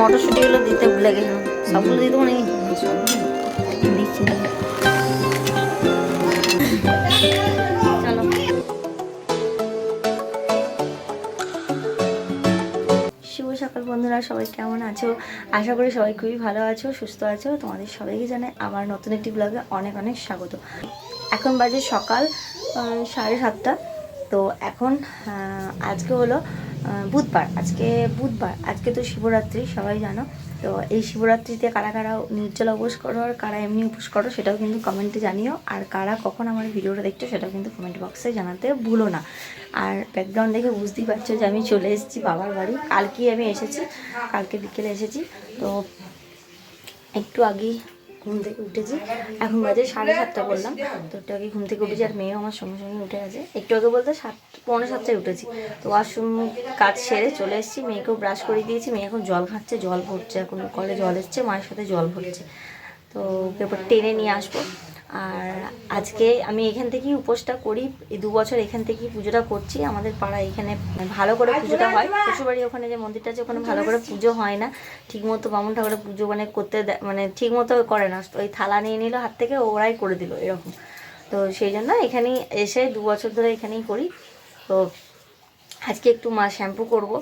মটরশুঁটিগুলো দিতে ভুলে গেছিলাম সবগুলো দিয়ে দেবো দিচ্ছি না। চলো। শুভ সকাল বন্ধুরা, সবাই কেমন আছো? আশা করি সবাই খুবই ভালো আছো, সুস্থ আছো। তোমাদের সবাইকে জানাই আমার নতুন একটি ব্লগে অনেক অনেক স্বাগত। এখন বাজে সকাল সাড়ে সাতটা। তো এখন আজকে হলো বুধবার, আজকে বুধবার, আজকে তো শিবরাত্রি, সবাই জানো। তো এই শিবরাত্রিতে কারা কারা নির্জলা উপোস করো আর কারা এমনি উপোস করো, সেটাও কিন্তু কমেন্টে জানিও। আর কারা কখন আমার ভিডিওটা দেখছ, সেটাও কিন্তু কমেন্ট বক্সে জানাতে ভুলো না। আর ব্যাকগ্রাউন্ড দেখে বুঝতেই পারছ যে আমি চলে এসেছি বাবার বাড়ি। কালকেই আমি এসেছি, কালকে বিকেলে এসেছি। তো একটু আগেই ঘুম থেকে উঠেছি। এখন বাজে সাড়ে সাতটা বললাম। তো আগে ঘুম থেকে উঠেছি আর মেয়েও আমার সঙ্গে সঙ্গে উঠে গেছে। একটু আগে বলতে সাত, পৌনে সাতটায় উঠেছি। তো ওয়াশরুম কাজ সেরে চলে এসেছি। মেয়েকেও ব্রাশ করে দিয়েছি। মেয়ে এখন জল খাচ্ছে, জল ভরছে। এখন কলে জল এসছে, মায়ের সাথে জল ভরছে। তো এবার টেনে নিয়ে আসব। আর আজকে আমি এখান থেকেই উপোসটা করি। এই দু বছর এখান থেকেই পুজোটা করছি। আমাদের পাড়ায় এখানে ভালো করে পুজোটা হয়। শ্বশুরবাড়ি ওখানে যে মন্দিরটা আছে ওখানে ভালো করে পুজো হয় না। ঠিক মতো বামুন ঠাকুরের পুজো মানে করতে মানে ঠিক মতো করে না। ওই থালা নিয়ে নিল হাত থেকে ওরাই করে দিল এরকম। তো সেই জন্য এখানেই এসে দু বছর ধরে এখানেই করি। তো আজকে একটু মা শ্যাম্পু করব।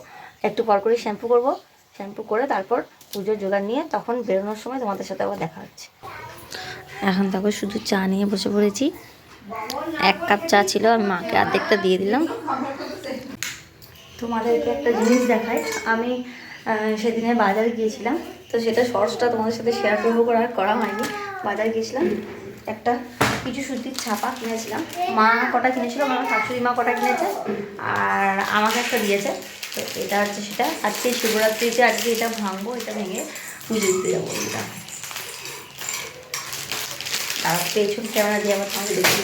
একটু পর করে শ্যাম্পু করব। শ্যাম্পু করে তারপর পুজোর জোগাড় নিয়ে তখন বেরোনোর সময় তোমাদের সাথে আবার দেখা হচ্ছে। এখন তারপর শুধু চা নিয়ে বসে পড়েছি। এক কাপ চা ছিল আমি মাকে অর্ধেকটা দিয়ে দিলাম। তোমাদেরকে একটা জিনিস দেখাই। আমি সেদিনে বাজারে গিয়েছিলাম। তো সেটা শর্টসটা তোমাদের সাথে শেয়ার করব করে আর করা হয়নি। বাজারে গিয়েছিলাম। একটা কিছু সুতির ছাপা কিনেছিলাম। মা কটা কিনেছিল? আমার শাশুড়ি মা কটা কিনেছে? আর আমাকে একটা দিয়েছে। তো এটা হচ্ছে সেটা। আজকে শিবরাত্রিতে আজকে এটা ভাঙবো, এটা ভেঙে পুজো দিতে যাব। এটা তার পেছন ক্যামেরা দিয়ে আমার সঙ্গে দেখি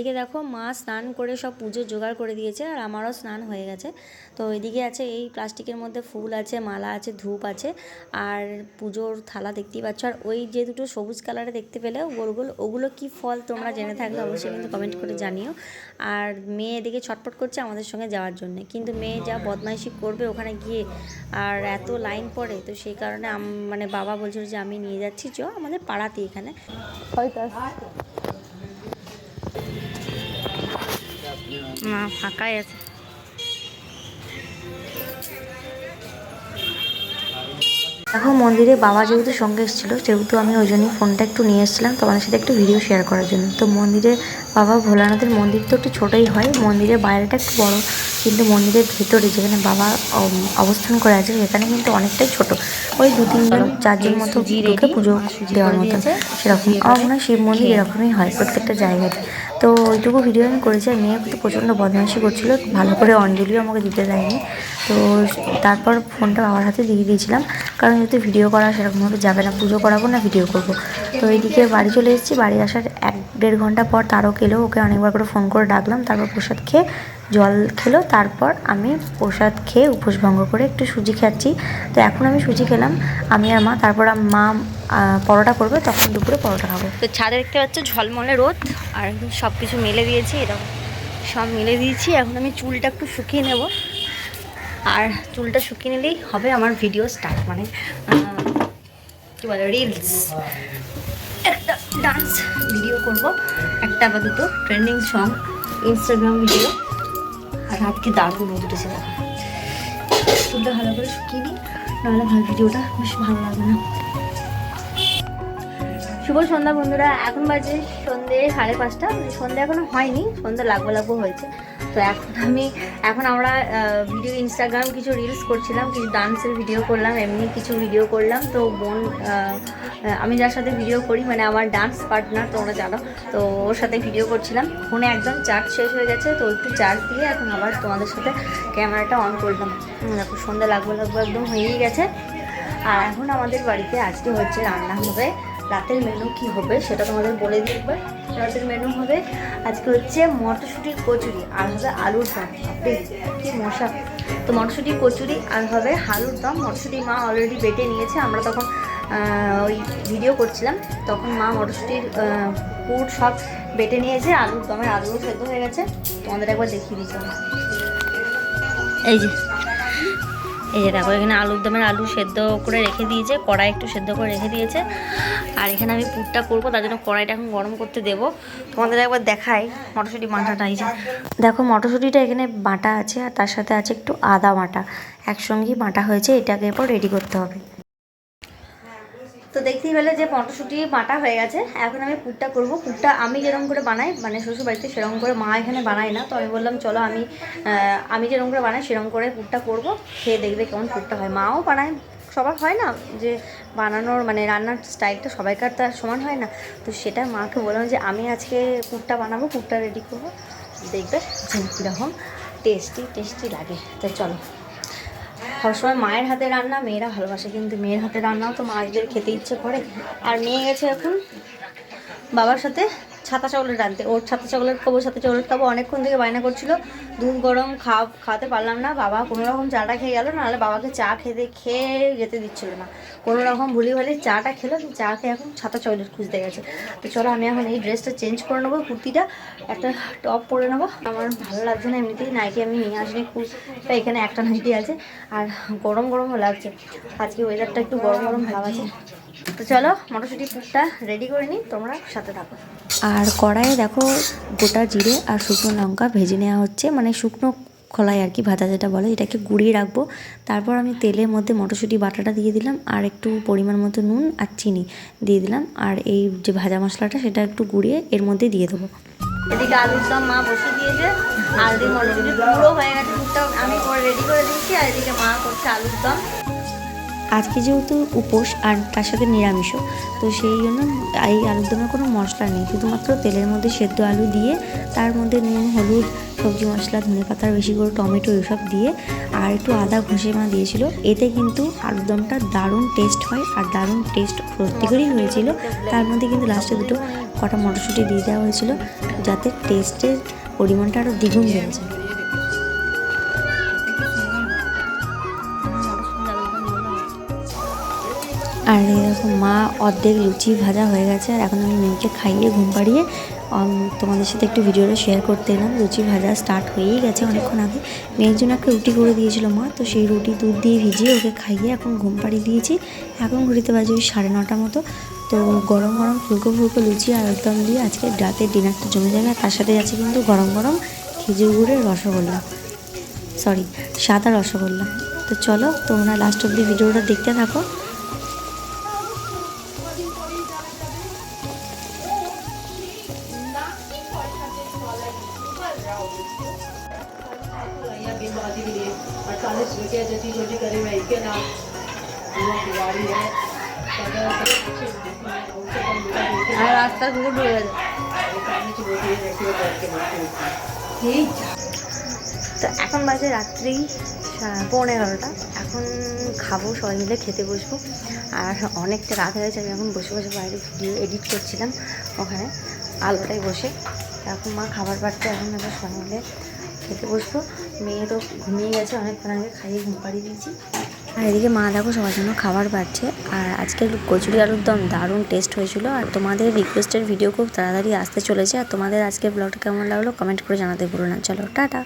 এদিকে দেখো মা স্নান করে সব পুজোর জোগাড় করে দিয়েছে আর আমারও স্নান হয়ে গেছে। তো এদিকে আছে এই প্লাস্টিকের মধ্যে ফুল আছে, মালা আছে, ধূপ আছে আর পুজোর থালা দেখতেই পাচ্ছ। আর ওই যে দুটো সবুজ কালারে দেখতে পেলে গোল গোল, ওগুলো কি ফল তোমরা জেনে থাকলে অবশ্যই কিন্তু কমেন্ট করে জানিও। আর মেয়ে এদিকে ছটপট করছে আমাদের সঙ্গে যাওয়ার জন্য। কিন্তু মেয়ে যা বদমাইশি করবে ওখানে গিয়ে আর এত লাইন পড়ে, তো সেই কারণে মানে বাবা বলছিল যে আমি নিয়ে যাচ্ছি, চ আমাদের পাড়াতে এখানে। হয়তো না ফাঁকাই আছে। এখন মন্দিরে বাবা যেহেতু সঙ্গে এসেছিল, সেহেতু আমি ওই জন্যই ফোনটা একটু নিয়ে এসেছিলাম তোমাদের সাথে একটু ভিডিও শেয়ার করার জন্য। তো মন্দিরে বাবা ভোলানাথের মন্দির তো একটু ছোটোই হয়, মন্দিরের বাইরেটা একটু বড়। কিন্তু মন্দিরের ভেতরে যেখানে বাবা অবস্থান করে আছে, সেখানে কিন্তু অনেকটাই ছোট। ওই দু তিনজন চারজন মতো ঢুকে পুজো দেওয়ার মতো সেরকম। আমার শিব মন্দির এরকমই হয় প্রত্যেকটা জায়গাতে। তো ওইটুকু ভিডিও আমি করেছি, আর মেয়ে তো প্রচণ্ড বদমাইশি করছিল, ভালো করে অঞ্জলিও আমাকে দিতে দেয়নি। তো তারপর ফোনটা বাবার হাতে দিয়ে দিয়েছিলাম, কারণ যেহেতু ভিডিও করা সেরকমভাবে যাবে না, পুজো করাবো না ভিডিও করব। তো এইদিকে বাড়ি চলে এসেছি, বাড়ি আসার এক দেড় ঘণ্টা পর তারও এলো, ওকে অনেকবার করে ফোন করে ডাকলাম, তারপর প্রসাদ খেয়ে জল খেলো, তারপর আমি প্রসাদ খেয়ে উপোস ভঙ্গ করে একটু সুজি খাচ্ছি। তো এখন আমি সুজি খেলাম, আমি আর মা, তারপর মা পরোটা করবে, তখন দুপুরে পরোটা খাব। তো ছাদে দেখতে পাচ্ছ, ঝলমলে রোদ, আর সব কিছু মেলে দিয়েছি, এরকম সব মেলে দিয়েছি। এখন আমি চুলটা একটু শুকিয়ে নেব। আর চুলটা শুকিয়ে নিলেই হবে আমার ভিডিও স্টার্ট মানে কী বলে রিলস একটা ডান্স ভিডিও করব, একটা বা দুটো ট্রেন্ডিং সং ইনস্টাগ্রাম ভিডিও আর আজকে দারুণ রোদ উঠেছে দেখো। ভালো করে শুকিয়ে নিই, নাহলে ভালো ভিডিওটা বেশ ভালো লাগে না। শুভ সন্ধ্যা বন্ধুরা, এখন বাজে সন্ধে সাড়ে পাঁচটা মানে সন্ধ্যা এখনও হয়নি, সন্ধ্যা লাগবো লাগবো হয়েছে। তো এখন আমি, এখন আমরা ভিডিও ইনস্টাগ্রাম কিছু রিলস করছিলাম, কিছু ডান্সের ভিডিও করলাম, এমনি কিছু ভিডিও করলাম। তো বোন আমি যার সাথে ভিডিও করি মানে আমার ডান্স পার্টনার তোমরা জানো, তো ওর সাথে ভিডিও করছিলাম। ফোনে একদম চার্জ শেষ হয়ে গেছে, তো একটু চার্জ দিয়ে এখন আবার তোমাদের সাথে ক্যামেরাটা অন করলাম। দেখো সন্ধ্যা লাগবো লাগবো, একদম হয়েই গেছে। আর এখন আমাদের বাড়িতে আজকে হচ্ছে রান্না হবে। রাতের মেনু কি হবে, সেটা তোমাদের বলে দিই একবার। রাতের মেনু হবে আজকে হচ্ছে মটরশুঁটির কচুরি আর হবে আলুর দম কি মশা তো মটরশুঁটির কচুরি আর হবে আলুর দম, মটরশুঁটি মা অলরেডি বেটে নিয়েছে, আমরা তখন ওই ভিডিও করছিলাম, তখন মা মটরশুঁটির পুর সব বেটে নিয়েছে, আলুর দমের আলুও সেদ্ধ হয়ে গেছে, তোমাদের একবার দেখিয়ে দিচ্ছি আমি। এই যে এই যে দেখো, এখানে আলুর দমের আলু সেদ্ধ করে রেখে দিয়েছে, কড়াই একটু সেদ্ধ করে রেখে দিয়েছে। আর এখানে আমি পুরটা করব, তার জন্য কড়াইটা এখন গরম করতে দেবো। তোমাদের একবার দেখাই মটরশুঁটি বাঁটাটা এই যে। দেখো, মটরশুঁটিটা এখানে বাটা আছে, আর তার সাথে আছে একটু আদা বাটা। একসঙ্গেই বাটা হয়েছে, এটাকে এরপর রেডি করতে হবে। তো দেখতেই পেলে যে মটরশুঁটি বাটা হয়ে গেছে। এখন আমি পুরটা করব। পুরটা আমি যেরকম করে বানাই মানে শ্বশুর বাড়িতে সেরকম করে মা এখানে বানায় না। তো আমি বললাম, চলো আমি আমি যেরকম করে বানাই সেরকম করে পুরটা করব। খেয়ে দেখবে কেমন পুরটা হয়। মাও বানায়, সবার হয় না যে বানানোর মানে রান্নার স্টাইলটা সবাইকার তার সমান হয় না। তো সেটা মাকে বললাম যে, আমি আজকে পুরটা বানাবো, পুরটা রেডি করব। দেখবে যে কীরকম টেস্টি টেস্টি লাগে। তো চলো। সবসময় মায়ের হাতে রান্না, মেয়েরা ভালোবাসে কিন্তু মেয়ের হাতে রান্নাও তো মায়েদের খেতে ইচ্ছে করে। আর নিয়ে গেছে এখন বাবার সাথে ছাতা চকলেট রাঁধতে। ওর ছাতা চকলেট খাব, ছাতা চকলেট খাব, অনেকক্ষণ থেকে বায়না করছিল। দুধ গরম খাওয়া খাওয়াতে পারলাম না। বাবা কোনো রকম চাটা খেয়ে গেল, নাহলে বাবাকে চা খেতে, খেয়ে যেতে দিচ্ছিল না। কোনো রকম ভুলি ভালি চাটা খেলো চা খেয়ে এখন ছাতা চকলেট খুঁজতে গেছে। তো চলো আমি এখন এই ড্রেসটা চেঞ্জ করে নেব, কুর্তিটা, একটা টপ পরে নেব। আমার ভালো লাগছে না এমনিতেই নাইটি আমি নিয়ে আসিনি খুব এখানে একটা নাইটি আছে। আর গরম গরমও লাগছে। আজকে ওয়েদারটা একটু গরম গরম ভাব আছে। তো চলো, মটরশুঁটি পুরটা রেডি করে নিই, তোমরা সাথে থাকো। আর কড়াইয়ে দেখো গোটা জিরে আর শুকনো লঙ্কা ভেজে নেওয়া হচ্ছে মানে শুকনো খোলাই আর কি ভাজা যেটা বলে, এটাকে গুঁড়িয়ে রাখব। তারপর আমি তেলের মধ্যে মটরশুঁটি বাটাটা দিয়ে দিলাম আর একটু পরিমাণ মতো নুন আর চিনি দিয়ে দিলাম। আর এই যে ভাজা মশলাটা সেটা একটু গুঁড়িয়ে এর মধ্যে দিয়ে দেবো। এদিকে আলুর দম মা বসিয়ে দিয়েছে, আর মটরশুঁটি পুরো হয়ে গেছে আমি রেডি করে দিয়েছি, আর এদিকে মা করছে আলুর দম। আজকে যেহেতু উপোস আর তার সাথে নিরামিষও, তো সেই জন্য এই আলুর দমে কোনো মশলা নেই। শুধুমাত্র তেলের মধ্যে সেদ্ধ আলু দিয়ে, তার মধ্যে নুন, হলুদ, সবজি মশলা, ধনে পাতা, বেশি করে টমেটো এসব দিয়ে, আর একটু আদা ঘষে মা দিয়েছিল। এতে কিন্তু আলুর দমটা দারুণ টেস্ট হয় আর দারুণ টেস্ট সত্যিকারই হয়েছিল। তার মধ্যে কিন্তু লাস্টে দুটো কটা মটরশুঁটি দিয়ে দেওয়া হয়েছিল, যাতে টেস্টের পরিমাণটা আরও দ্বিগুণ যায়। আর এরকম মা অর্ধেক লুচি ভাজা হয়ে গেছে, আর এখন আমি মেয়েকে খাইয়ে ঘুম পাড়িয়ে তোমাদের সাথে একটু ভিডিওটা শেয়ার করতে এলাম। লুচি ভাজা স্টার্ট হয়েই গেছে অনেকক্ষণ আগে। মেয়ের জন্য একটা রুটি করে দিয়েছিল মা, তো সেই রুটি দুধ দিয়ে ভিজিয়ে ওকে খাইয়ে এখন ঘুম পাড়িয়ে দিয়েছি। এখন ঘুরিতে বাজে ওই সাড়ে নটা মতো। তো গরম গরম ফুলকো ফুলকো লুচি আর একদম দিয়ে আজকে রাতের ডিনারটা জমে যাবে তার সাথে আছে কিন্তু গরম গরম খেজুর গুড়ের রসগোল্লা। সরি সাদা রসগোল্লা। তো চলো তোমরা লাস্ট অব্দি ভিডিওটা দেখতে থাকো। अड़तालीस रुपया जटी छोटी करे मैं के नाम गाड़ी है আর রাস্তার কুকুর ঢুকে গেছে তো এখন বাজে রাত্রি সা- পৌনে এগারোটা এখন খাবো সবাই মিলে খেতে বসবো আর অনেকটা রাত হয়ে গেছে আমি এখন বসে বসে বাইরে ভিডিও এডিট করছিলাম ওখানে আলোটায় বসে তো এখন মা খাবার পাচ্ছে এখন আমরা সবাই খেতে বসবো। মেয়ে তো ঘুমিয়ে গেছে, অনেকক্ষণ আগে খাইয়ে ঘুম পাড়িয়ে দিয়েছি। আর এদিকে মা দেখো সবার জন্য খাবার বাড়ছে। আর আজকে কচুরি আলুর দম দারুণ টেস্ট হয়েছিল। আর তোমাদের রিকোয়েস্টের ভিডিও খুব তাড়াতাড়ি আসতে চলেছে। আর তোমাদের আজকে ব্লগটা কেমন লাগল কমেন্ট করে জানাতে ভুলো না। চলো, টাটা।